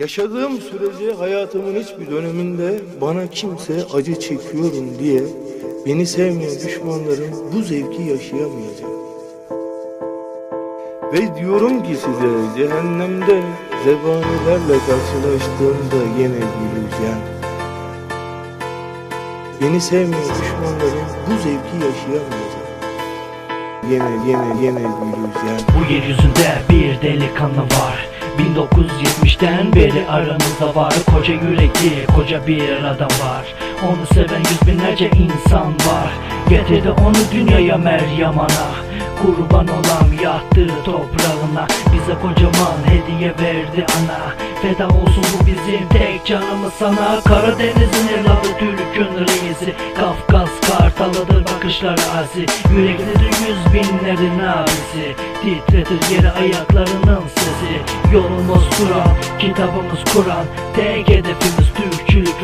Yaşadığım sürece hayatımın hiçbir döneminde bana kimse acı çekiyorum diye beni sevmeyen düşmanlarım bu zevki yaşayamayacak. Ve diyorum ki size cehennemde zebanilerle karşılaştığımda yine güleceğim. Beni sevmeyen düşmanlarım bu zevki yaşayamayacak. Yine yine yine güleceğim. Bu yeryüzünde bir delikanlı var 1970'ten beri aramızda var. Koca yürekli koca bir adam var. Onu seven yüz binlerce insan var. Getirdi onu dünyaya Meryem ana Kurban olan yattığı toprağına. Bize kocaman hediye verdi ana. Feda olsun bu bizim tek canımız sana. Karadeniz'in evladı Türk'ün reisi. Kafkas kartalıdır bakışları azi Yürekleri yüz binlerin abisi. Titretir yeri ayaklarının sesi. Yolumuz Kur'an, kitabımız Kur'an. Tek hedefimiz Türkçülük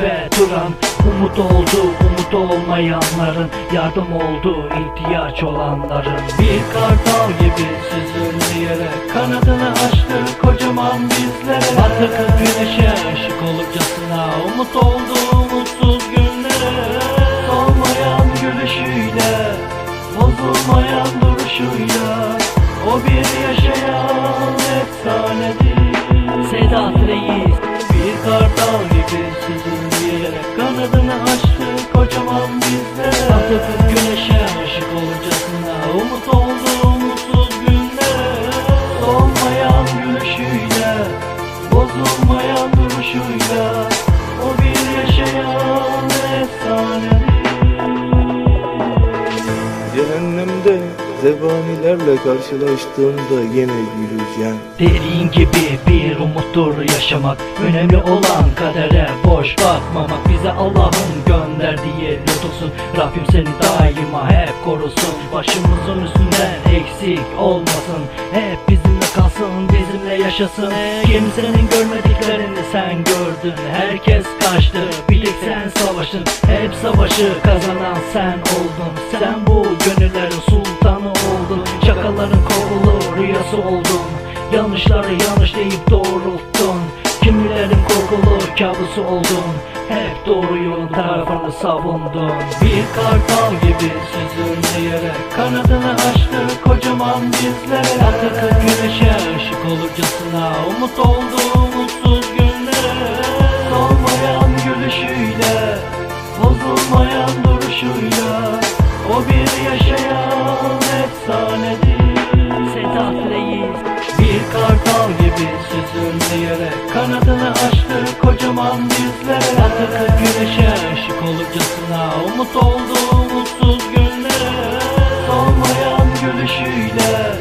ve Turan Umut oldu, umut olmayanların Yardım oldu, ihtiyaç olanların. Bir kartal gibi süzülmeyerek Kanadını açtı kocaman bizlere. Batık güneşe ışık olurcasına Umut oldu, umutsuz günlere. Solmayan gülüşüyle Bozulmayan duruşuyla O bir yaşayan efsanedir. Sedat Reis Bir kartal gibi zebanilerle karşılaştığımda yine güleceğim. Derin gibi bir umuttur yaşamak. Önemli olan kadere boş bakmamak. Bize Allah'ın gönderdiği lütufsun Rabbim seni daima hep korusun. Başımızın üstünden eksik olmasın. Hep bizimle kalsın bizimle yaşasın. Kimsenin görmediklerini sen gördün. Herkes kaçtı. Bir tek sen savaştın. Hep savaşı kazanan sen oldun. Sen bu rüyası oldun? Yanlışları yanlış deyip doğrulttun. Kimilerin korkulu kabusu oldun? Hep doğru yolun tarafını savundun. Bir kartal gibi süzülmeyerek Kanadını açtı kocaman bizlere Atatürk güneşe ışık olurcasına Umut oldu kartal gibi süzülmeyerek Kanadını açtı kocaman bizlere Atatürk güneşe ışık olurcasına Umut oldu umutsuz günlere. Solmayan gülüşüyle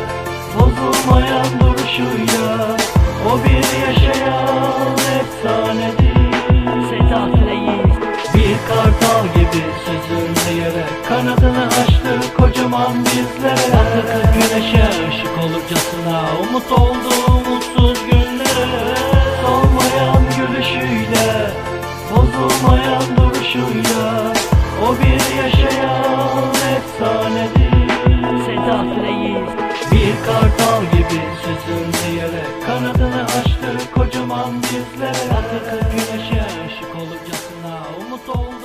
Bozulmayan yaşayan efsanedir. Seda Freyiz Bir kartal gibi süzüldü yere Kanadını açtı kocaman dizlere. Atatürk güneşe aşık olurcasına umut oldu.